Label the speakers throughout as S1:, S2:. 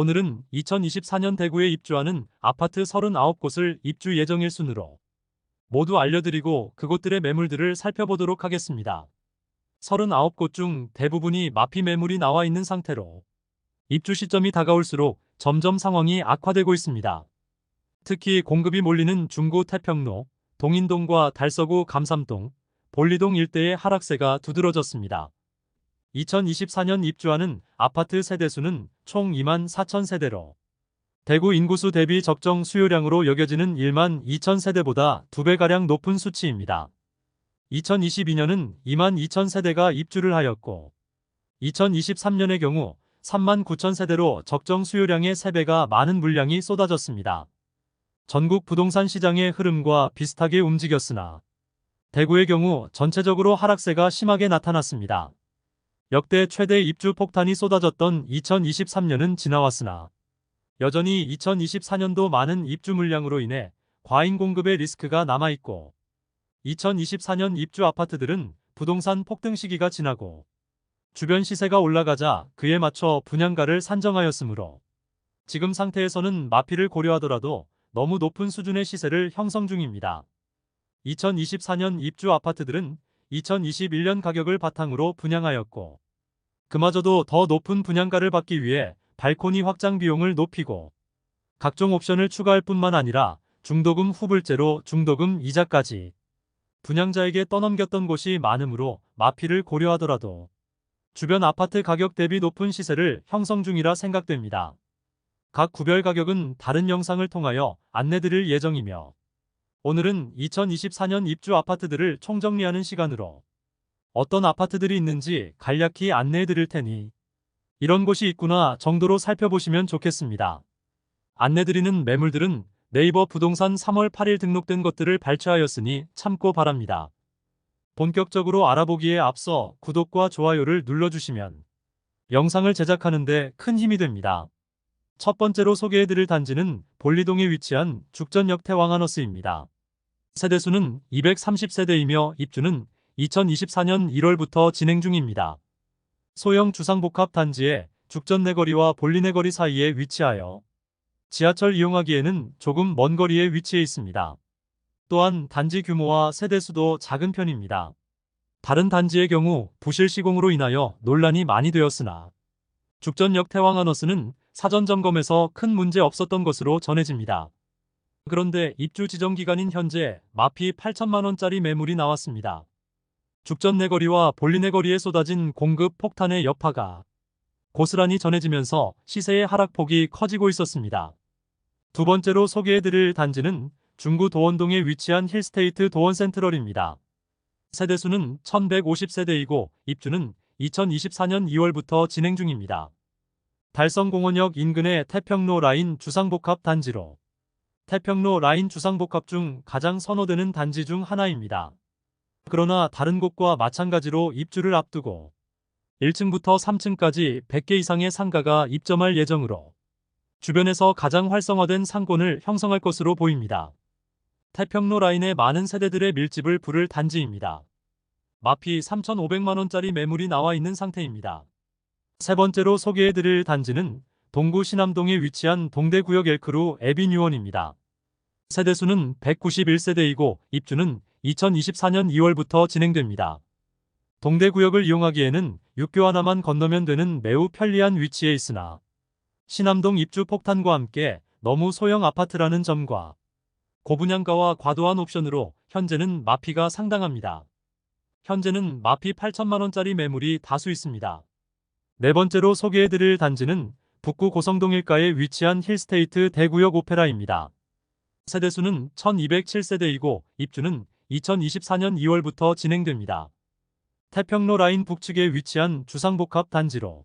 S1: 오늘은 2024년 대구에 입주하는 아파트 39곳을 입주 예정일 순으로 모두 알려드리고 그곳들의 매물들을 살펴보도록 하겠습니다. 39곳 중 대부분이 마피 매물이 나와 있는 상태로 입주 시점이 다가올수록 점점 상황이 악화되고 있습니다. 특히 공급이 몰리는 중구 태평로, 동인동과 달서구 감삼동, 볼리동 일대의 하락세가 두드러졌습니다. 2024년 입주하는 아파트 세대수는 총 2만 4천 세대로 대구 인구수 대비 적정 수요량으로 여겨지는 1만 2천 세대보다 2배가량 높은 수치입니다. 2022년은 2만 2천 세대가 입주를 하였고 2023년의 경우 3만 9천 세대로 적정 수요량의 3배가 많은 물량이 쏟아졌습니다. 전국 부동산 시장의 흐름과 비슷하게 움직였으나 대구의 경우 전체적으로 하락세가 심하게 나타났습니다. 역대 최대 입주 폭탄이 쏟아졌던 2023년은 지나왔으나 여전히 2024년도 많은 입주 물량으로 인해 과잉 공급의 리스크가 남아있고 2024년 입주 아파트들은 부동산 폭등 시기가 지나고 주변 시세가 올라가자 그에 맞춰 분양가를 산정하였으므로 지금 상태에서는 마피를 고려하더라도 너무 높은 수준의 시세를 형성 중입니다. 2024년 입주 아파트들은 2021년 가격을 바탕으로 분양하였고 그마저도 더 높은 분양가를 받기 위해 발코니 확장 비용을 높이고 각종 옵션을 추가할 뿐만 아니라 중도금 후불제로 중도금 이자까지 분양자에게 떠넘겼던 곳이 많으므로 마피를 고려하더라도 주변 아파트 가격 대비 높은 시세를 형성 중이라 생각됩니다. 각 구별 가격은 다른 영상을 통하여 안내드릴 예정이며 오늘은 2024년 입주 아파트들을 총정리하는 시간으로 어떤 아파트들이 있는지 간략히 안내해 드릴 테니 이런 곳이 있구나 정도로 살펴보시면 좋겠습니다. 안내 드리는 매물들은 네이버 부동산 3월 8일 등록된 것들을 발췌하였으니 참고 바랍니다. 본격적으로 알아보기에 앞서 구독과 좋아요를 눌러주시면 영상을 제작하는데 큰 힘이 됩니다. 첫 번째로 소개해 드릴 단지는 볼리동에 위치한 죽전역 태왕하너스입니다. 세대수는 230세대이며 입주는 2024년 1월부터 진행 중입니다. 소형 주상복합 단지에 죽전 내거리와 볼리 내거리 사이에 위치하여 지하철 이용하기에는 조금 먼 거리에 위치해 있습니다. 또한 단지 규모와 세대수도 작은 편입니다. 다른 단지의 경우 부실 시공으로 인하여 논란이 많이 되었으나 죽전역 태왕하너스는 사전 점검에서 큰 문제 없었던 것으로 전해집니다. 그런데 입주 지정 기간인 현재 마피 8천만 원짜리 매물이 나왔습니다. 죽전 내거리와 볼리 내거리에 쏟아진 공급 폭탄의 여파가 고스란히 전해지면서 시세의 하락폭이 커지고 있었습니다. 두 번째로 소개해드릴 단지는 중구 도원동에 위치한 힐스테이트 도원 센트럴입니다. 세대수는 1150세대이고 입주는 2024년 2월부터 진행 중입니다. 달성공원역 인근의 태평로 라인 주상복합 단지로 태평로 라인 주상복합 중 가장 선호되는 단지 중 하나입니다. 그러나 다른 곳과 마찬가지로 입주를 앞두고 1층부터 3층까지 100개 이상의 상가가 입점할 예정으로 주변에서 가장 활성화된 상권을 형성할 것으로 보입니다. 태평로 라인에 많은 세대들의 밀집을 부를 단지입니다. 마피 3,500만원짜리 매물이 나와 있는 상태입니다. 세 번째로 소개해드릴 단지는 동구 신암동에 위치한 동대구역 엘크루 에비뉴원입니다. 세대수는 191세대이고 입주는 2024년 2월부터 진행됩니다. 동대구역을 이용하기에는 육교 하나만 건너면 되는 매우 편리한 위치에 있으나 신암동 입주 폭탄과 함께 너무 소형 아파트라는 점과 고분양가와 과도한 옵션으로 현재는 마피가 상당합니다. 현재는 마피 8천만원짜리 매물이 다수 있습니다. 네 번째로 소개해드릴 단지는 북구 고성동 일가에 위치한 힐스테이트 대구역 오페라입니다. 세대수는 1207세대이고 입주는 2024년 2월부터 진행됩니다. 태평로 라인 북측에 위치한 주상복합 단지로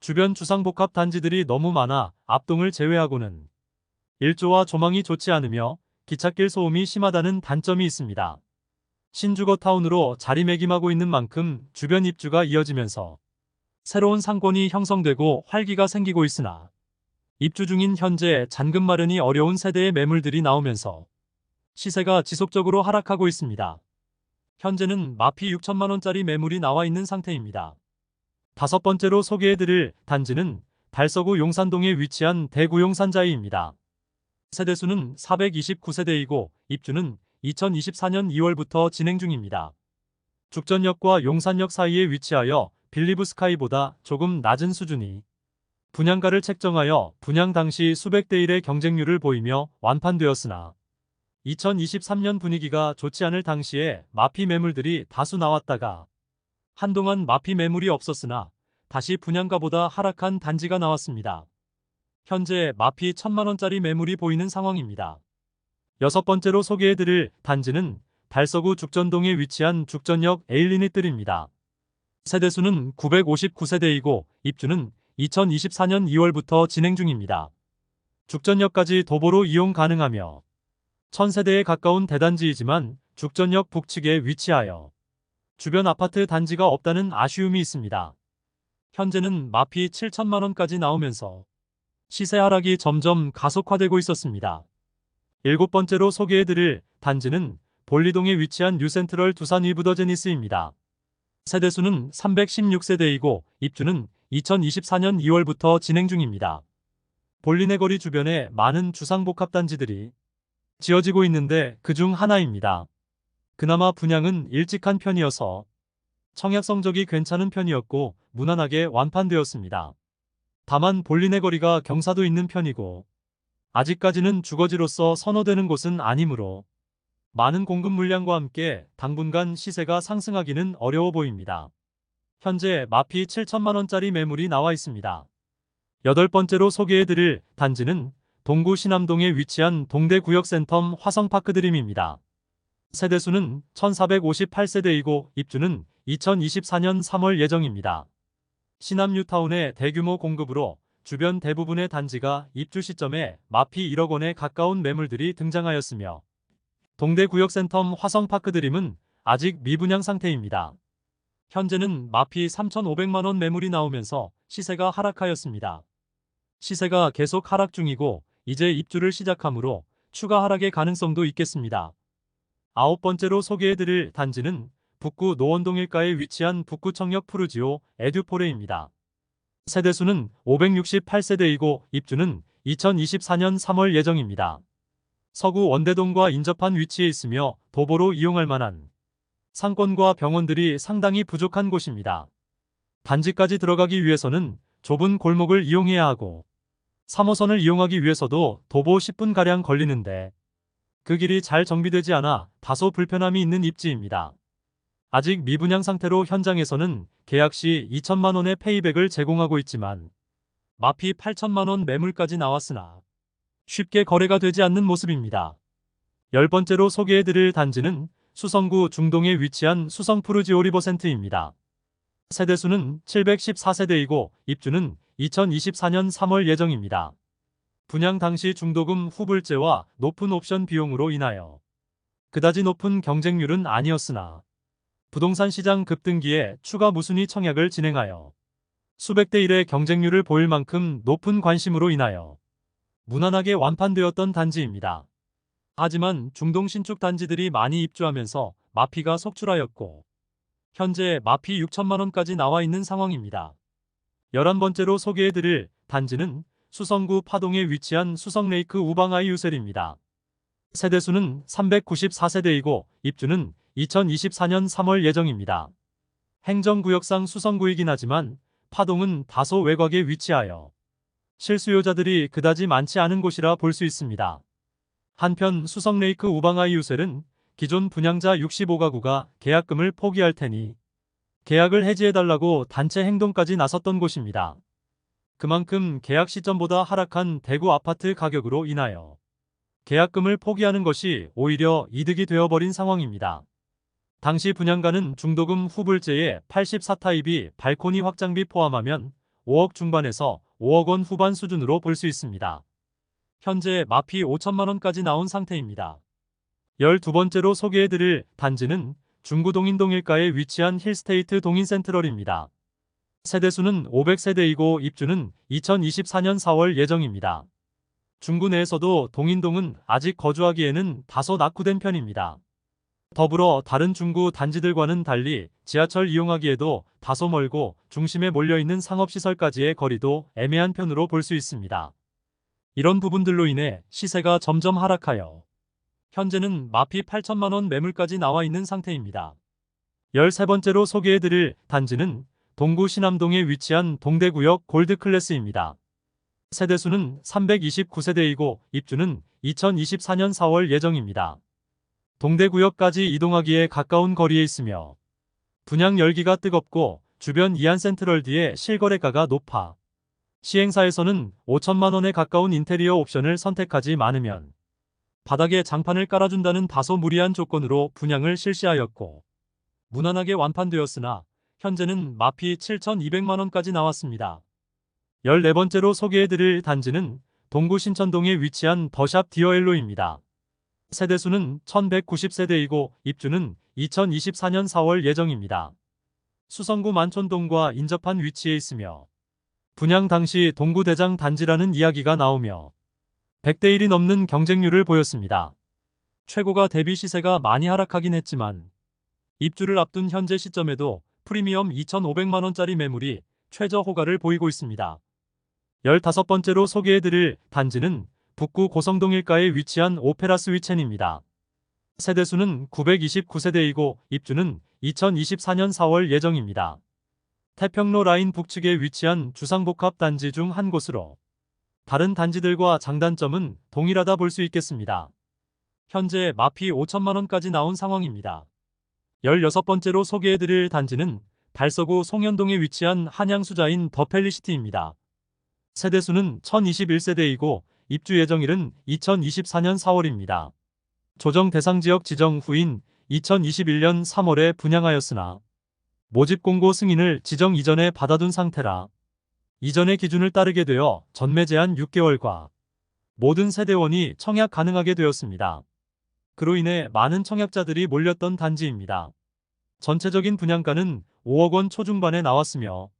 S1: 주변 주상복합 단지들이 너무 많아 앞동을 제외하고는 일조와 조망이 좋지 않으며 기찻길 소음이 심하다는 단점이 있습니다. 신주거 타운으로 자리매김하고 있는 만큼 주변 입주가 이어지면서 새로운 상권이 형성되고 활기가 생기고 있으나 입주 중인 현재 잔금 마련이 어려운 세대의 매물들이 나오면서 시세가 지속적으로 하락하고 있습니다. 현재는 마피 6천만 원짜리 매물이 나와 있는 상태입니다. 다섯 번째로 소개해드릴 단지는 달서구 용산동에 위치한 대구 용산자이입니다. 세대수는 429세대이고 입주는 2024년 2월부터 진행 중입니다. 죽전역과 용산역 사이에 위치하여 빌리브 스카이보다 조금 낮은 수준이 분양가를 책정하여 분양 당시 수백 대 1의 경쟁률을 보이며 완판되었으나 2023년 분위기가 좋지 않을 당시에 마피 매물들이 다수 나왔다가 한동안 마피 매물이 없었으나 다시 분양가보다 하락한 단지가 나왔습니다. 현재 마피 천만원짜리 매물이 보이는 상황입니다. 여섯 번째로 소개해드릴 단지는 달서구 죽전동에 위치한 죽전역 에일리닛들입니다. 세대수는 959세대이고 입주는 2024년 2월부터 진행 중입니다. 죽전역까지 도보로 이용 가능하며 1000세대에 가까운 대단지이지만 죽전역 북측에 위치하여 주변 아파트 단지가 없다는 아쉬움이 있습니다. 현재는 마피 7천만원까지 나오면서 시세 하락이 점점 가속화되고 있었습니다. 일곱 번째로 소개해드릴 단지는 볼리동에 위치한 뉴센트럴 두산 위브더 제니스입니다. 세대수는 316세대이고 입주는 2024년 2월부터 진행 중입니다. 볼리네 거리 주변에 많은 주상복합단지들이 지어지고 있는데 그 중 하나입니다. 그나마 분양은 일찍 한 편이어서 청약 성적이 괜찮은 편이었고 무난하게 완판되었습니다. 다만 볼리네 거리가 경사도 있는 편이고 아직까지는 주거지로서 선호되는 곳은 아니므로 많은 공급 물량과 함께 당분간 시세가 상승하기는 어려워 보입니다. 현재 마피 7천만원짜리 매물이 나와 있습니다. 여덟 번째로 소개해드릴 단지는 동구 신암동에 위치한 동대구역센텀 화성파크 드림입니다. 세대수는 1458세대이고 입주는 2024년 3월 예정입니다. 신암 뉴타운의 대규모 공급으로 주변 대부분의 단지가 입주 시점에 마피 1억 원에 가까운 매물들이 등장하였으며 동대구역센텀 화성파크드림은 아직 미분양 상태입니다. 현재는 마피 3,500만원 매물이 나오면서 시세가 하락하였습니다. 시세가 계속 하락 중이고 이제 입주를 시작하므로 추가 하락의 가능성도 있겠습니다. 아홉 번째로 소개해드릴 단지는 북구 노원동 일가에 위치한 북구청역 푸르지오 에듀포레입니다. 세대수는 568세대이고 입주는 2024년 3월 예정입니다. 서구 원대동과 인접한 위치에 있으며 도보로 이용할 만한 상권과 병원들이 상당히 부족한 곳입니다. 단지까지 들어가기 위해서는 좁은 골목을 이용해야 하고 3호선을 이용하기 위해서도 도보 10분가량 걸리는데 그 길이 잘 정비되지 않아 다소 불편함이 있는 입지입니다. 아직 미분양 상태로 현장에서는 계약 시 2천만 원의 페이백을 제공하고 있지만 마피 8천만 원 매물까지 나왔으나 쉽게 거래가 되지 않는 모습입니다. 열 번째로 소개해드릴 단지는 수성구 중동에 위치한 수성 푸르지오 리버센트입니다. 세대수는 714세대이고 입주는 2024년 3월 예정입니다. 분양 당시 중도금 후불제와 높은 옵션 비용으로 인하여 그다지 높은 경쟁률은 아니었으나 부동산 시장 급등기에 추가 무순위 청약을 진행하여 수백 대 1의 경쟁률을 보일 만큼 높은 관심으로 인하여 무난하게 완판되었던 단지입니다. 하지만 중동 신축 단지들이 많이 입주하면서 마피가 속출하였고 현재 마피 6천만 원까지 나와 있는 상황입니다. 11번째로 소개해드릴 단지는 수성구 파동에 위치한 수성레이크 우방아이 유셀입니다. 세대수는 394세대이고 입주는 2024년 3월 예정입니다. 행정구역상 수성구이긴 하지만 파동은 다소 외곽에 위치하여 실수요자들이 그다지 많지 않은 곳이라 볼 수 있습니다. 한편 수성레이크 우방아이 유셀은 기존 분양자 65가구가 계약금을 포기할 테니 계약을 해지해달라고 단체 행동까지 나섰던 곳입니다. 그만큼 계약 시점보다 하락한 대구 아파트 가격으로 인하여 계약금을 포기하는 것이 오히려 이득이 되어버린 상황입니다. 당시 분양가는 중도금 후불제에 84타입이 발코니 확장비 포함하면 5억 중반에서 5억 원 후반 수준으로 볼 수 있습니다. 현재 마피 5천만 원까지 나온 상태입니다. 12번째로 소개해드릴 단지는 중구 동인동 일가에 위치한 힐스테이트 동인센트럴입니다. 세대수는 500세대이고 입주는 2024년 4월 예정입니다. 중구 내에서도 동인동은 아직 거주하기에는 다소 낙후된 편입니다. 더불어 다른 중구 단지들과는 달리 지하철 이용하기에도 다소 멀고 중심에 몰려있는 상업시설까지의 거리도 애매한 편으로 볼 수 있습니다. 이런 부분들로 인해 시세가 점점 하락하여 현재는 마피 8천만 원 매물까지 나와 있는 상태입니다. 13번째로 소개해드릴 단지는 동구 신암동에 위치한 동대구역 골드클래스입니다. 세대수는 329세대이고 입주는 2024년 4월 예정입니다. 동대구역까지 이동하기에 가까운 거리에 있으며 분양 열기가 뜨겁고 주변 이안센트럴드의 실거래가가 높아 시행사에서는 5천만 원에 가까운 인테리어 옵션을 선택하지 않으면 바닥에 장판을 깔아준다는 다소 무리한 조건으로 분양을 실시하였고 무난하게 완판되었으나 현재는 마피 7,200만 원까지 나왔습니다. 14번째로 소개해드릴 단지는 동구 신천동에 위치한 더샵 디어엘로입니다. 세대수는 1190세대이고 입주는 2024년 4월 예정입니다. 수성구 만촌동과 인접한 위치에 있으며 분양 당시 동구 대장 단지라는 이야기가 나오며 100대 1이 넘는 경쟁률을 보였습니다. 최고가 대비 시세가 많이 하락하긴 했지만 입주를 앞둔 현재 시점에도 프리미엄 2,500만원짜리 매물이 최저 호가를 보이고 있습니다. 15번째로 소개해드릴 단지는 북구 고성동 일가에 위치한 오페라 스위첸입니다. 세대수는 929세대이고 입주는 2024년 4월 예정입니다. 태평로 라인 북측에 위치한 주상복합 단지 중 한 곳으로 다른 단지들과 장단점은 동일하다 볼 수 있겠습니다. 현재 마피 5천만원까지 나온 상황입니다. 16번째로 소개해드릴 단지는 달서구 송현동에 위치한 한양수자인 더펠리시티입니다. 세대수는 1021세대이고 입주 예정일은 2024년 4월입니다. 조정 대상 지역 지정 후인 2021년 3월에 분양하였으나 모집 공고 승인을 지정 이전에 받아둔 상태라 이전의 기준을 따르게 되어 전매 제한 6개월과 모든 세대원이 청약 가능하게 되었습니다. 그로 인해 많은 청약자들이 몰렸던 단지입니다. 전체적인 분양가는 5억 원 초중반에 나왔으며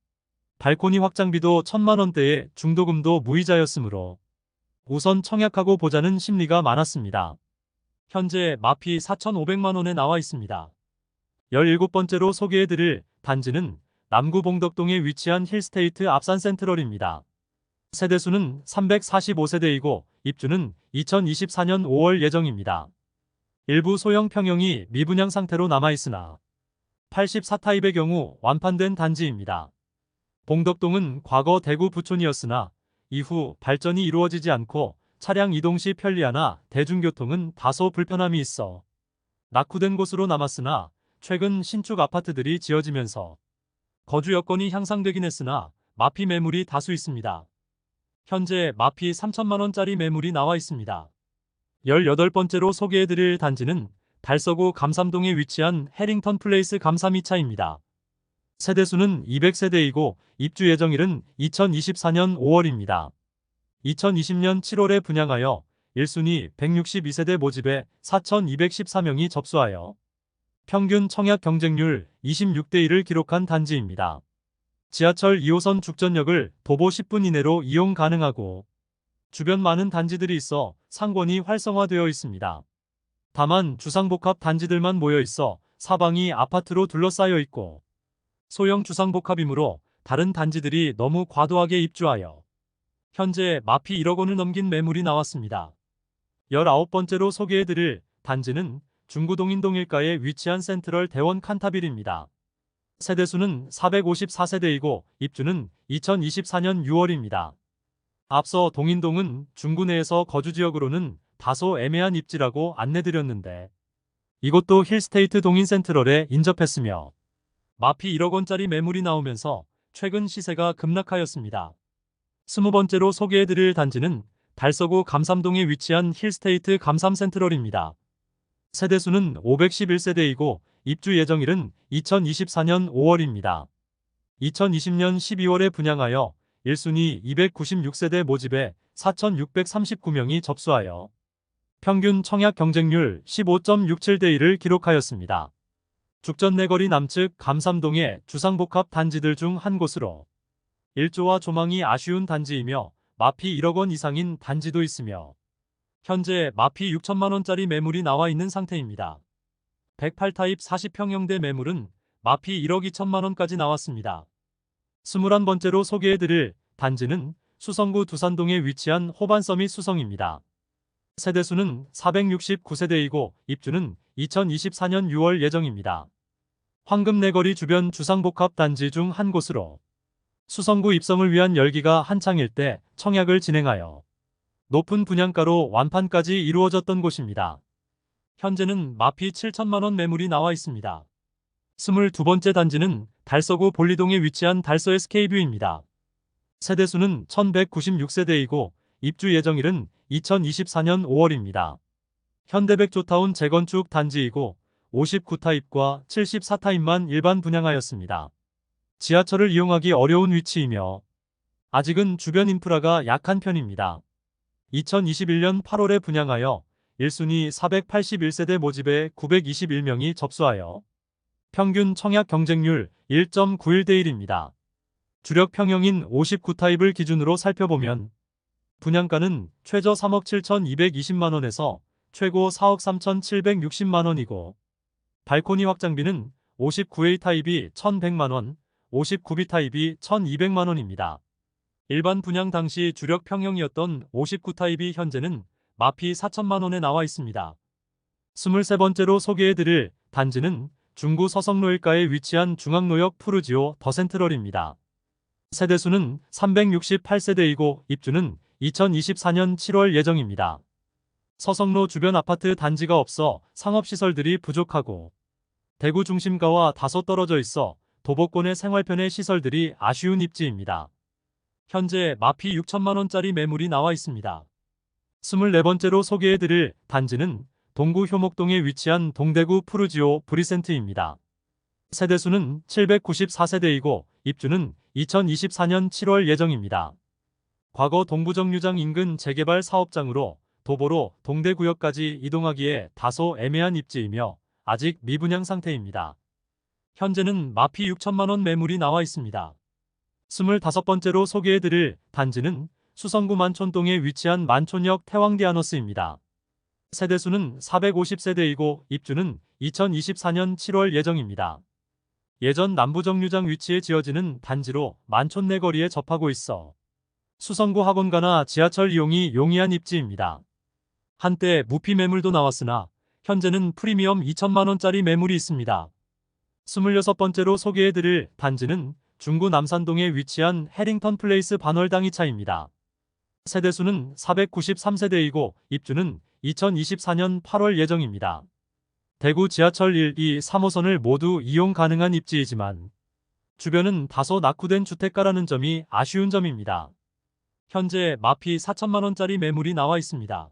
S1: 발코니 확장비도 천만 원대에 중도금도 무이자였으므로 우선 청약하고 보자는 심리가 많았습니다. 현재 마피 4,500만 원에 나와 있습니다. 17번째로 소개해드릴 단지는 남구 봉덕동에 위치한 힐스테이트 앞산 센트럴입니다. 세대수는 345세대이고 입주는 2024년 5월 예정입니다. 일부 소형 평형이 미분양 상태로 남아있으나 84타입의 경우 완판된 단지입니다. 봉덕동은 과거 대구 부촌이었으나 이후 발전이 이루어지지 않고 차량 이동 시 편리하나 대중교통은 다소 불편함이 있어 낙후된 곳으로 남았으나 최근 신축 아파트들이 지어지면서 거주 여건이 향상되긴 했으나 마피 매물이 다수 있습니다. 현재 마피 3천만원짜리 매물이 나와 있습니다. 18번째로 소개해드릴 단지는 달서구 감삼동에 위치한 해링턴 플레이스 감삼 2차입니다. 세대수는 200세대이고 입주 예정일은 2024년 5월입니다. 2020년 7월에 분양하여 1순위 162세대 모집에 4,214명이 접수하여 평균 청약 경쟁률 26대 1을 기록한 단지입니다. 지하철 2호선 죽전역을 도보 10분 이내로 이용 가능하고 주변 많은 단지들이 있어 상권이 활성화되어 있습니다. 다만 주상복합 단지들만 모여 있어 사방이 아파트로 둘러싸여 있고 소형 주상복합이므로 다른 단지들이 너무 과도하게 입주하여 현재 마피 1억 원을 넘긴 매물이 나왔습니다. 19번째로 소개해드릴 단지는 중구동 인동 일가에 위치한 센트럴 대원 칸타빌입니다. 세대수는 454세대이고 입주는 2024년 6월입니다. 앞서 동인동은 중구 내에서 거주지역으로는 다소 애매한 입지라고 안내드렸는데 이곳도 힐스테이트 동인 센트럴에 인접했으며 마피 1억 원짜리 매물이 나오면서 최근 시세가 급락하였습니다. 20번째로 소개해드릴 단지는 달서구 감삼동에 위치한 힐스테이트 감삼센트럴입니다. 세대수는 511세대이고 입주 예정일은 2024년 5월입니다. 2020년 12월에 분양하여 1순위 296세대 모집에 4,639명이 접수하여 평균 청약 경쟁률 15.67대 1을 기록하였습니다. 죽전 내거리 남측 감삼동의 주상복합 단지들 중 한 곳으로 일조와 조망이 아쉬운 단지이며 마피 1억 원 이상인 단지도 있으며 현재 마피 6천만 원짜리 매물이 나와 있는 상태입니다. 108타입 40평형대 매물은 마피 1억 2천만 원까지 나왔습니다. 21번째로 소개해드릴 단지는 수성구 두산동에 위치한 호반서밋 수성입니다. 세대수는 469세대이고 입주는 2024년 6월 예정입니다. 황금내거리 주변 주상복합 단지 중 한 곳으로 수성구 입성을 위한 열기가 한창일 때 청약을 진행하여 높은 분양가로 완판까지 이루어졌던 곳입니다. 현재는 마피 7천만 원 매물이 나와 있습니다. 22번째 단지는 달서구 볼리동에 위치한 달서 SK뷰입니다. 세대수는 1196세대이고 입주 예정일은 2024년 5월입니다. 현대백 조타운 재건축 단지이고 59타입과 74타입만 일반 분양하였습니다. 지하철을 이용하기 어려운 위치이며 아직은 주변 인프라가 약한 편입니다. 2021년 8월에 분양하여 1순위 481세대 모집에 921명이 접수하여 평균 청약 경쟁률 1.91대 1입니다. 주력 평형인 59타입을 기준으로 살펴보면 분양가는 최저 3억 7,220만원에서 최고 4억 3,760만원이고 발코니 확장비는 59A 타입이 1,100만원, 59B 타입이 1,200만원입니다. 일반 분양 당시 주력 평형이었던 59 타입이 현재는 마피 4천만원에 나와 있습니다. 23번째로 소개해드릴 단지는 중구 서성로 일가에 위치한 중앙노역 푸르지오 더센트럴입니다. 세대수는 368세대이고 입주는 2024년 7월 예정입니다. 서성로 주변 아파트 단지가 없어 상업시설들이 부족하고 대구 중심가와 다소 떨어져 있어 도보권의 생활편의 시설들이 아쉬운 입지입니다. 현재 마피 6천만원짜리 매물이 나와 있습니다. 24번째로 소개해드릴 단지는 동구 효목동에 위치한 동대구 푸르지오 브리센트입니다. 세대수는 794세대이고 입주는 2024년 7월 예정입니다. 과거 동부정류장 인근 재개발 사업장으로 도보로 동대구역까지 이동하기에 다소 애매한 입지이며 아직 미분양 상태입니다. 현재는 마피 6천만원 매물이 나와 있습니다. 25번째로 소개해드릴 단지는 수성구 만촌동에 위치한 만촌역 태왕디아너스입니다. 세대수는 450세대이고 입주는 2024년 7월 예정입니다. 예전 남부정류장 위치에 지어지는 단지로 만촌 내거리에 접하고 있어 수성구 학원가나 지하철 이용이 용이한 입지입니다. 한때 무피 매물도 나왔으나 현재는 프리미엄 2천만원짜리 매물이 있습니다. 26번째로 소개해드릴 단지는 중구 남산동에 위치한 해링턴 플레이스 반월당이차입니다. 세대수는 493세대이고 입주는 2024년 8월 예정입니다. 대구 지하철 1, 2, 3호선을 모두 이용 가능한 입지이지만 주변은 다소 낙후된 주택가라는 점이 아쉬운 점입니다. 현재 마피 4천만원짜리 매물이 나와 있습니다.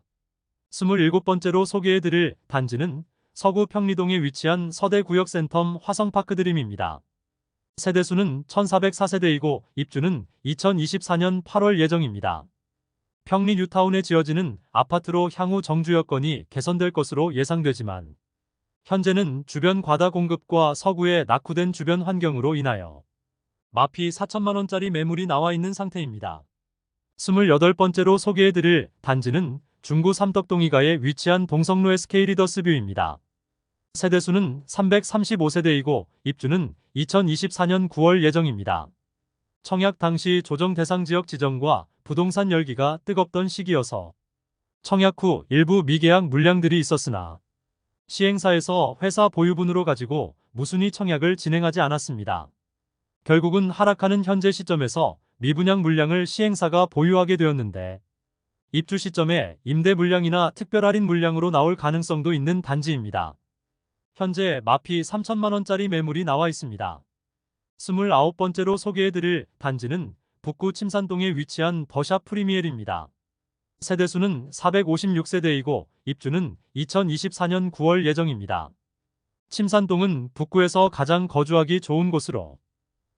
S1: 27번째로 소개해드릴 단지는 서구 평리동에 위치한 서대구역센텀 화성파크 드림입니다. 세대수는 1404세대이고 입주는 2024년 8월 예정입니다. 평리 뉴타운에 지어지는 아파트로 향후 정주 여건이 개선될 것으로 예상되지만 현재는 주변 과다 공급과 서구의 낙후된 주변 환경으로 인하여 마피 4천만원짜리 매물이 나와 있는 상태입니다. 28번째로 소개해드릴 단지는 중구 삼덕동이가에 위치한 동성로 SK 리더스 뷰입니다. 세대수는 335세대이고 입주는 2024년 9월 예정입니다. 청약 당시 조정 대상 지역 지정과 부동산 열기가 뜨겁던 시기여서 청약 후 일부 미계약 물량들이 있었으나 시행사에서 회사 보유분으로 가지고 무순위 청약을 진행하지 않았습니다. 결국은 하락하는 현재 시점에서 미분양 물량을 시행사가 보유하게 되었는데 입주 시점에 임대 물량이나 특별 할인 물량으로 나올 가능성도 있는 단지입니다. 현재 마피 3천만원짜리 매물이 나와 있습니다. 29번째로 소개해드릴 단지는 북구 침산동에 위치한 더샵 프리미엘입니다. 세대수는 456세대이고 입주는 2024년 9월 예정입니다. 침산동은 북구에서 가장 거주하기 좋은 곳으로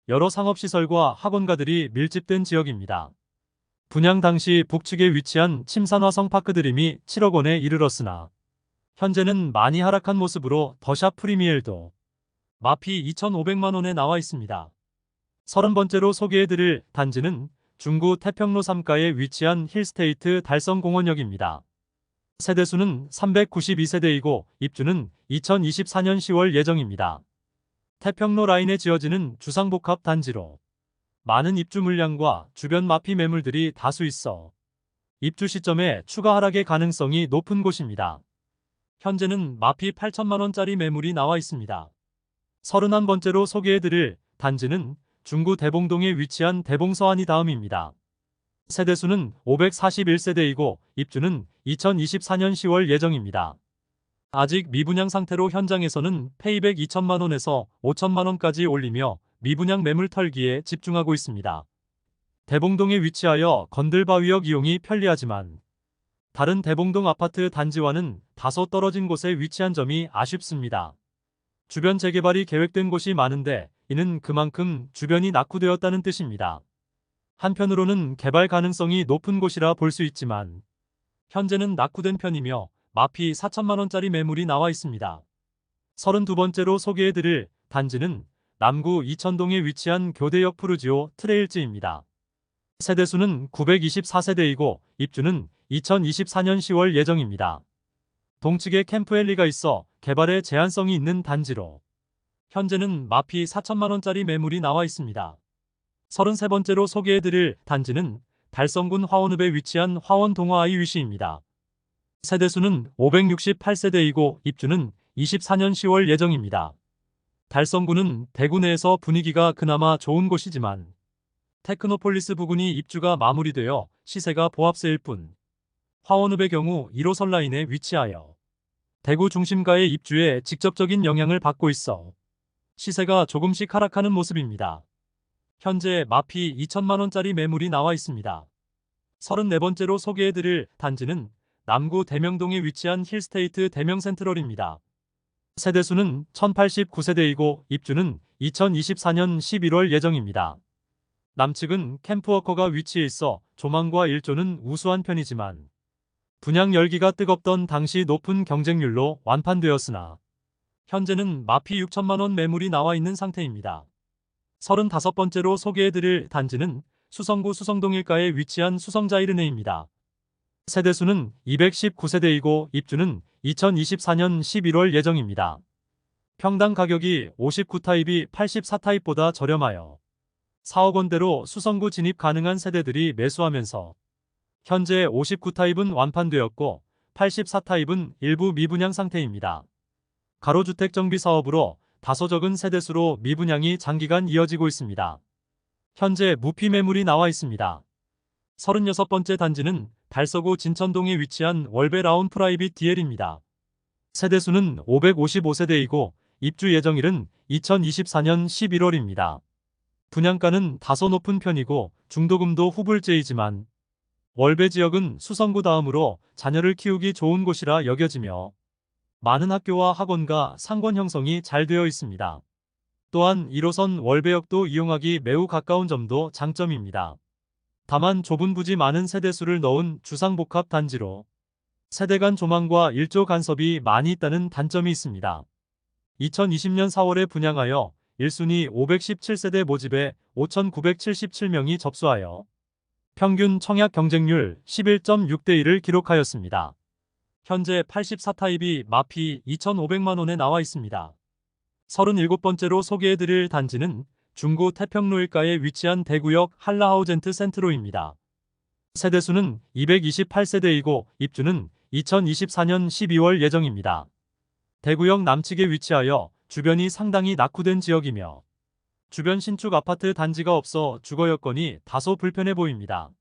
S1: 여러 상업시설과 학원가들이 밀집된 지역입니다. 분양 당시 북측에 위치한 침산화성 파크드림이 7억 원에 이르렀으나 현재는 많이 하락한 모습으로 더샵 프리미엘도 마피 2,500만 원에 나와 있습니다. 30번째로 소개해드릴 단지는 중구 태평로 3가에 위치한 힐스테이트 달성공원역입니다. 세대수는 392세대이고 입주는 2024년 10월 예정입니다. 태평로 라인에 지어지는 주상복합 단지로 많은 입주 물량과 주변 마피 매물들이 다수 있어 입주 시점에 추가 하락의 가능성이 높은 곳입니다. 현재는 마피 8천만 원짜리 매물이 나와 있습니다. 31번째로 소개해드릴 단지는 중구 대봉동에 위치한 대봉서안이 다음입니다. 세대수는 541세대이고 입주는 2024년 10월 예정입니다. 아직 미분양 상태로 현장에서는 페이백 2천만 원에서 5천만 원까지 올리며 미분양 매물 털기에 집중하고 있습니다. 대봉동에 위치하여 건들바위역 이용이 편리하지만 다른 대봉동 아파트 단지와는 다소 떨어진 곳에 위치한 점이 아쉽습니다. 주변 재개발이 계획된 곳이 많은데 이는 그만큼 주변이 낙후되었다는 뜻입니다. 한편으로는 개발 가능성이 높은 곳이라 볼 수 있지만 현재는 낙후된 편이며 마피 4천만 원짜리 매물이 나와 있습니다. 32번째로 소개해드릴 단지는 남구 이천동에 위치한 교대역 푸르지오 트레일즈입니다. 세대수는 924세대이고 입주는 2024년 10월 예정입니다. 동측에 캠프엘리가 있어 개발에 제한성이 있는 단지로 현재는 마피 4천만 원짜리 매물이 나와 있습니다. 33번째로 소개해드릴 단지는 달성군 화원읍에 위치한 화원 동화아이 위시입니다. 세대수는 568세대이고 입주는 24년 10월 예정입니다. 달성군은 대구 내에서 분위기가 그나마 좋은 곳이지만 테크노폴리스 부근이 입주가 마무리되어 시세가 보합세일 뿐 화원읍의 경우 1호선 라인에 위치하여 대구 중심가의 입주에 직접적인 영향을 받고 있어 시세가 조금씩 하락하는 모습입니다. 현재 마피 2천만 원짜리 매물이 나와 있습니다. 34번째로 소개해드릴 단지는 남구 대명동에 위치한 힐스테이트 대명센트럴입니다. 세대수는 1089세대이고 입주는 2024년 11월 예정입니다. 남측은 캠프워커가 위치해 있어 조망과 일조는 우수한 편이지만 분양 열기가 뜨겁던 당시 높은 경쟁률로 완판되었으나 현재는 마피 6천만 원 매물이 나와 있는 상태입니다. 35번째로 소개해드릴 단지는 수성구 수성동 일가에 위치한 수성자이르네입니다. 세대수는 219세대이고 입주는 2024년 11월 예정입니다. 평당 가격이 59타입이 84타입보다 저렴하여 4억 원대로 수성구 진입 가능한 세대들이 매수하면서 현재 59타입은 완판되었고 84타입은 일부 미분양 상태입니다. 가로주택 정비 사업으로 다소 적은 세대수로 미분양이 장기간 이어지고 있습니다. 현재 무피 매물이 나와 있습니다. 36번째 단지는 달서구 진천동에 위치한 월베 라운 프라이빗 DL입니다. 세대수는 555세대이고 입주 예정일은 2024년 11월입니다. 분양가는 다소 높은 편이고 중도금도 후불제이지만 월배 지역은 수성구 다음으로 자녀를 키우기 좋은 곳이라 여겨지며 많은 학교와 학원과 상권 형성이 잘 되어 있습니다. 또한 1호선 월배역도 이용하기 매우 가까운 점도 장점입니다. 다만 좁은 부지 많은 세대수를 넣은 주상복합 단지로 세대 간 조망과 일조 간섭이 많이 있다는 단점이 있습니다. 2020년 4월에 분양하여 1순위 517세대 모집에 5,977명이 접수하여 평균 청약 경쟁률 11.6대 1을 기록하였습니다. 현재 84타입이 마피 2,500만원에 나와 있습니다. 37번째로 소개해드릴 단지는 중구 태평로일가에 위치한 대구역 한라하우젠트 센트로입니다. 세대수는 228세대이고 입주는 2024년 12월 예정입니다. 대구역 남측에 위치하여 주변이 상당히 낙후된 지역이며 주변 신축 아파트 단지가 없어 주거 여건이 다소 불편해 보입니다.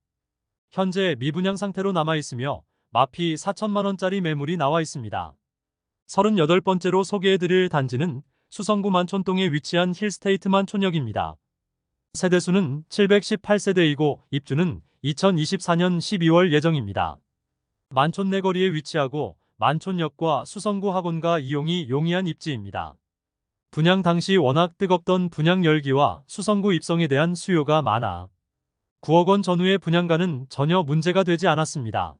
S1: 현재 미분양 상태로 남아있으며 마피 4천만원짜리 매물이 나와 있습니다. 38번째로 소개해드릴 단지는 수성구 만촌동에 위치한 힐스테이트 만촌역입니다. 세대수는 718세대이고 입주는 2024년 12월 예정입니다. 만촌 내거리에 위치하고 만촌역과 수성구 학원가 이용이 용이한 입지입니다. 분양 당시 워낙 뜨겁던 분양 열기와 수성구 입성에 대한 수요가 많아 9억 원 전후의 분양가는 전혀 문제가 되지 않았습니다.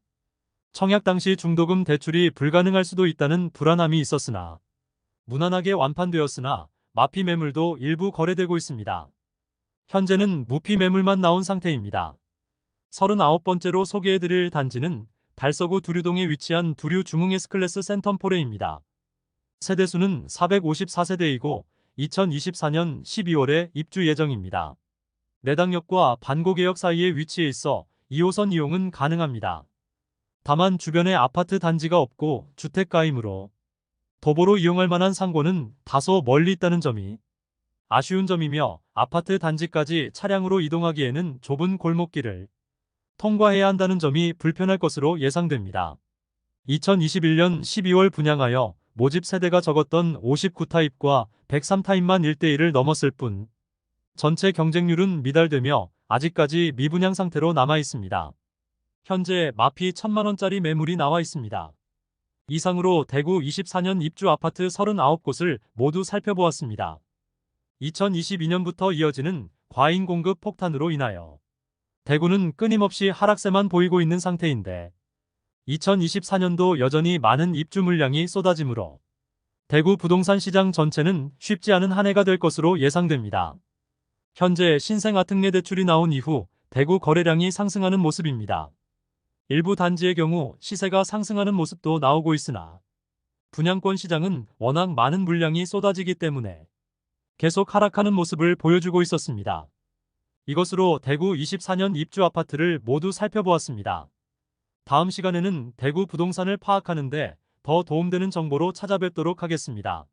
S1: 청약 당시 중도금 대출이 불가능할 수도 있다는 불안함이 있었으나 무난하게 완판되었으나 마피 매물도 일부 거래되고 있습니다. 현재는 무피 매물만 나온 상태입니다. 39번째로 소개해드릴 단지는 달서구 두류동에 위치한 두류 중흥 S클래스 센텀포레입니다. 세대수는 454세대이고 2024년 12월에 입주 예정입니다. 내당역과 반고개역 사이에 위치해 있어 2호선 이용은 가능합니다. 다만 주변에 아파트 단지가 없고 주택가이므로 도보로 이용할 만한 상고는 다소 멀리 있다는 점이 아쉬운 점이며 아파트 단지까지 차량으로 이동하기에는 좁은 골목길을 통과해야 한다는 점이 불편할 것으로 예상됩니다. 2021년 12월 분양하여 모집 세대가 적었던 59타입과 103타입만 1대1을 넘었을 뿐 전체 경쟁률은 미달되며 아직까지 미분양 상태로 남아 있습니다. 현재 마피 1000만원짜리 매물이 나와 있습니다. 이상으로 대구 24년 입주 아파트 39곳을 모두 살펴보았습니다. 2022년부터 이어지는 과잉 공급 폭탄으로 인하여 대구는 끊임없이 하락세만 보이고 있는 상태인데 2024년도 여전히 많은 입주 물량이 쏟아지므로 대구 부동산 시장 전체는 쉽지 않은 한 해가 될 것으로 예상됩니다. 현재 신생 아특례 대출이 나온 이후 대구 거래량이 상승하는 모습입니다. 일부 단지의 경우 시세가 상승하는 모습도 나오고 있으나 분양권 시장은 워낙 많은 물량이 쏟아지기 때문에 계속 하락하는 모습을 보여주고 있었습니다. 이것으로 대구 24년 입주 아파트를 모두 살펴보았습니다. 다음 시간에는 대구 부동산을 파악하는데 더 도움되는 정보로 찾아뵙도록 하겠습니다.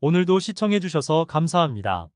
S1: 오늘도 시청해주셔서 감사합니다.